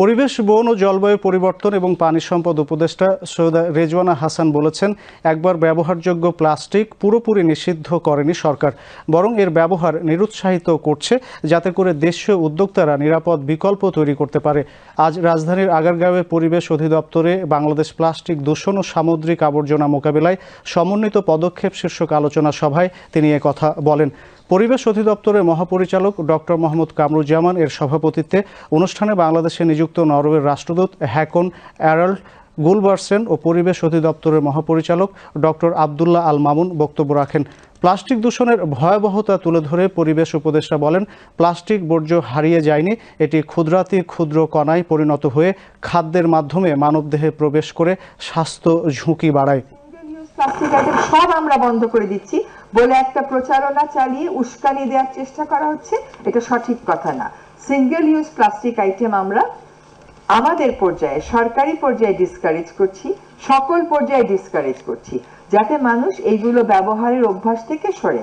পরিবেশ, বন ও জলবায়ু পরিবর্তন এবং পানি সম্পদ উপদেষ্টা সৈয়দা রেজওয়ানা হাসান বলেছেন, একবার ব্যবহারযোগ্য প্লাস্টিক পুরোপুরি নিষিদ্ধ করেনি সরকার, বরং এর ব্যবহার নিরুৎসাহিত করছে যাতে করে দেশীয় উদ্যোক্তারা নিরাপদ বিকল্প তৈরি করতে পারে। আজ রাজধানীর আগারগাঁওয়ে পরিবেশ অধিদপ্তরে বাংলাদেশ প্লাস্টিক দূষণ ও সামুদ্রিক আবর্জনা মোকাবিলায় সমন্বিত পদক্ষেপ শীর্ষক আলোচনা সভায় তিনি কথা বলেন। পরিবেশ অধিদপ্তরের মহাপরিচালক ডক্টর মোহাম্মদ কামরুজ্জামান এর সভাপতিত্বে অনুষ্ঠানে বাংলাদেশে নিযুক্ত নরওয়ের রাষ্ট্রদূত হ্যাকন অ্যারাল্ড গুলবার্সেন ও পরিবেশ অধিদপ্তরের মহাপরিচালক ডক্টর আবদুল্লাহ আল মামুন বক্তব্য রাখেন। প্লাস্টিক দূষণের ভয়াবহতা তুলে ধরে পরিবেশ উপদেষ্টা বলেন, প্লাস্টিক বর্জ্য হারিয়ে যায়নি, এটি ক্ষুদ্রাতি ক্ষুদ্র কণায় পরিণত হয়ে খাদ্যের মাধ্যমে মানবদেহে প্রবেশ করে স্বাস্থ্য ঝুঁকি বাড়ায়। প্লাস্টিক আইটেম সব আমরা বন্ধ করে দিচ্ছি। বলে একটা প্রচারণা চালিয়ে উস্কানি দেওয়ার চেষ্টা করা হচ্ছে, এটা সঠিক কথা না। সিঙ্গেল ইউজ প্লাস্টিক আইটেম আমরা আমাদের পর্যায়ে, সরকারি পর্যায়ে ডিসকারেজ করছি, সকল পর্যায়ে ডিসকারেজ করছি, যাতে মানুষ এইগুলো ব্যবহারের অভ্যাস থেকে সরে